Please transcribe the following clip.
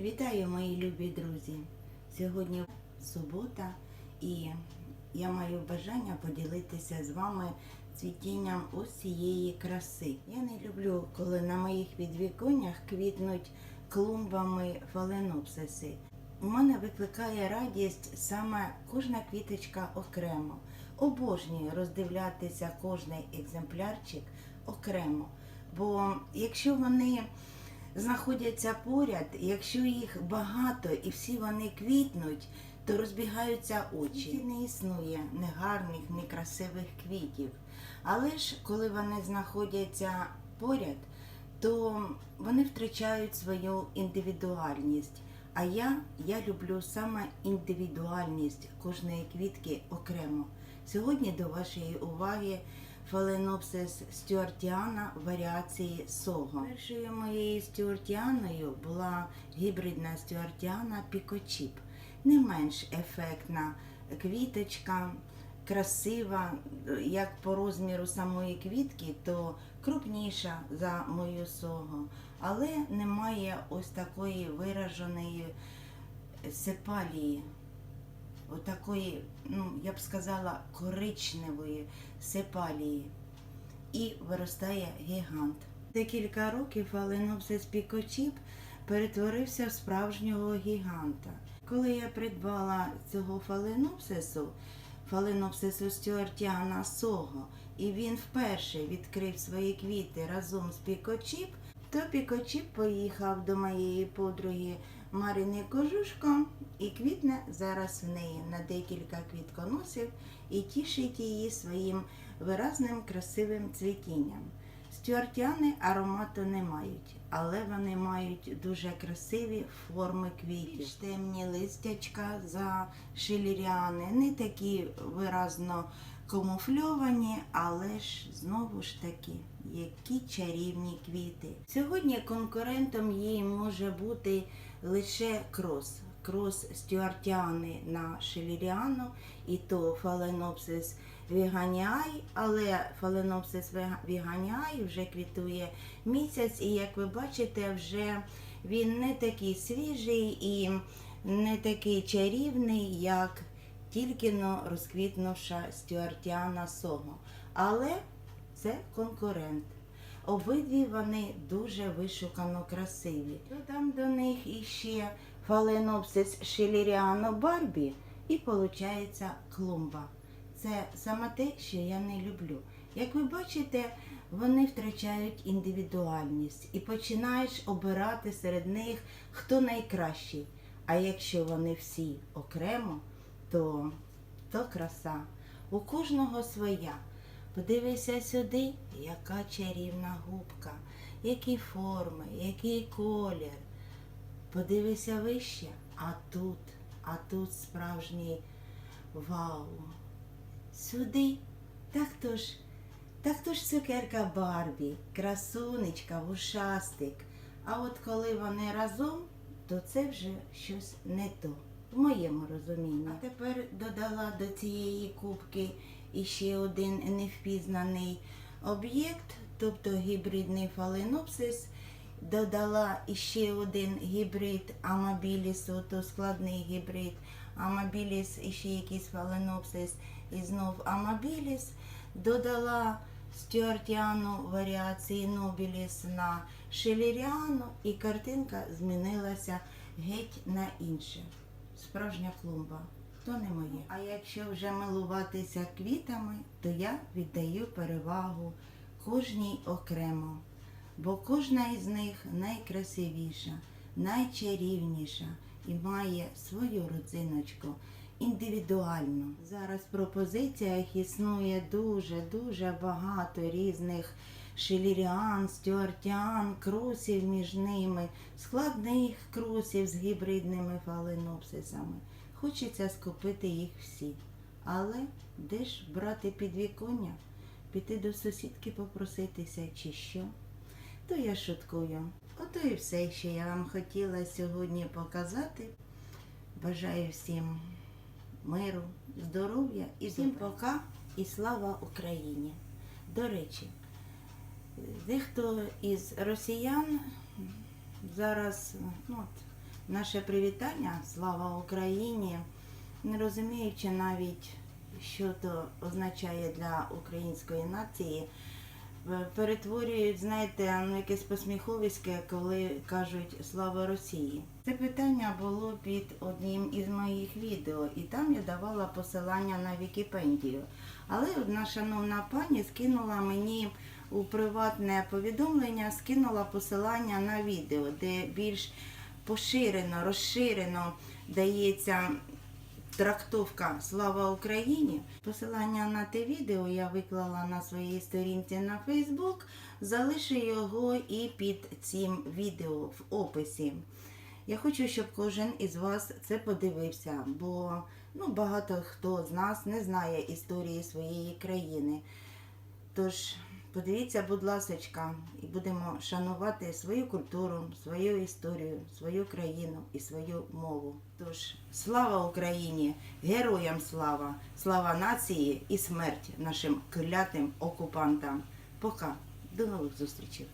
Вітаю, мої любі друзі! Сьогодні субота, і я маю бажання поділитися з вами цвітінням ось цієї краси. Я не люблю, коли на моїх відвіконнях квітнуть клумбами фаленопсиси. У мене викликає радість саме кожна квіточка окремо. Обожнюю роздивлятися кожний екземплярчик окремо. Бо якщо вони знаходяться поряд, якщо їх багато і всі вони квітнуть, то розбігаються очі. Не існує негарних, некрасивих квітів. Але ж коли вони знаходяться поряд, то вони втрачають свою індивідуальність. А я, я люблю саме індивідуальність кожної квітки окремо. Сьогодні до вашої уваги Фаленопсис стюартіана варіації Сого. Першою моєю стюартіаною була гібридна стюартіана Пікочіп. Не менш ефектна квіточка, красива, як по розміру самої квітки, то крупніша за мою сого, але немає ось такої вираженої сепалії отакої, ну, я б сказала, коричневої сепалії. І виростає гігант. Декілька років Фаленопсис пікочіп перетворився в справжнього гіганта. Коли я придбала цього фаленопсису, фаленопсису стюартіана Сого, і він вперше відкрив свої квіти разом з пікочіп, то пікочіп поїхав до моєї подруги Марини Кожушко і квітне зараз в неї на декілька квітконосів і тішить її своїм виразним красивим цвітінням. Стюартіани аромату не мають, але вони мають дуже красиві форми квітів. Більш темні листячка за шиліріани, не такі виразно камуфльовані, але ж знову ж таки, які чарівні квіти. Сьогодні конкурентом їй може бути лише крос. Крос стюартіани на шиліріану, і то фаленопсис віганіай, але фаленопсис віганіай вже квітує місяць, і як ви бачите, вже він не такий свіжий і не такий чарівний, як тільки но розквітнувша стюартіана Сого. Але це конкурент. Обидві вони дуже вишукано красиві. Додам до них іще фаленопсис шиліріано Барбі і виходить клумба. Це саме те, що я не люблю. Як ви бачите, вони втрачають індивідуальність і починаєш обирати серед них, хто найкращий. А якщо вони всі окремо, то, то краса. У кожного своя. Подивися сюди, яка чарівна губка, які форми, який колір. Подивися вище, а тут, а тут справжній вау. Сюди, так то ж, так то ж цукерка Барбі, красунечка, вушастик. А от коли вони разом, то це вже щось не то, в моєму розумінні. А тепер додала до цієї кубки іще один невпізнаний об'єкт, тобто гібридний фаленопсис. Додала іще один гібрид амабілісу, то складний гібрид амабіліс, іще якийсь фаленопсис і знов амабіліс. Додала стюартіану варіації нобіліс на шеліріану, і картинка змінилася геть на інше. Справжня клумба. То не моє. А якщо вже милуватися квітами, то я віддаю перевагу кожній окремо. Бо кожна із них найкрасивіша, найчарівніша і має свою родзиночку індивідуально. Зараз пропозиціях існує дуже-дуже багато різних шиліріан, стюартіан, кросів між ними, складних кросів з гібридними фаленопсисами. Хочеться скупити їх всі. Але де ж брати підвіконня? Піти до сусідки попроситися чи що? То я шуткую. Ото і все, що я вам хотіла сьогодні показати. Бажаю всім миру, здоров'я і всім пока і слава Україні. До речі, дехто із росіян зараз ну, от, наше привітання Слава Україні, не розуміючи навіть, що то означає для української нації, перетворюють, знаєте, ну якесь посміховиське, коли кажуть Слава Росії. Це питання було під одним із моїх відео, і там я давала посилання на Вікіпедію. Але одна шановна пані скинула мені у приватне повідомлення, скинула посилання на відео, де більш поширено, розширено дається трактовка Слава Україні. Посилання на те відео я виклала на своїй сторінці на Фейсбук. Залишу його і під цим відео в описі. Я хочу, щоб кожен із вас це подивився, бо ну, багато хто з нас не знає історії своєї країни. Тож подивіться, будь ласочка, і будемо шанувати свою культуру, свою історію, свою країну і свою мову. Тож слава Україні, героям слава, слава нації і смерть нашим клятим окупантам. Пока, до нових зустрічей.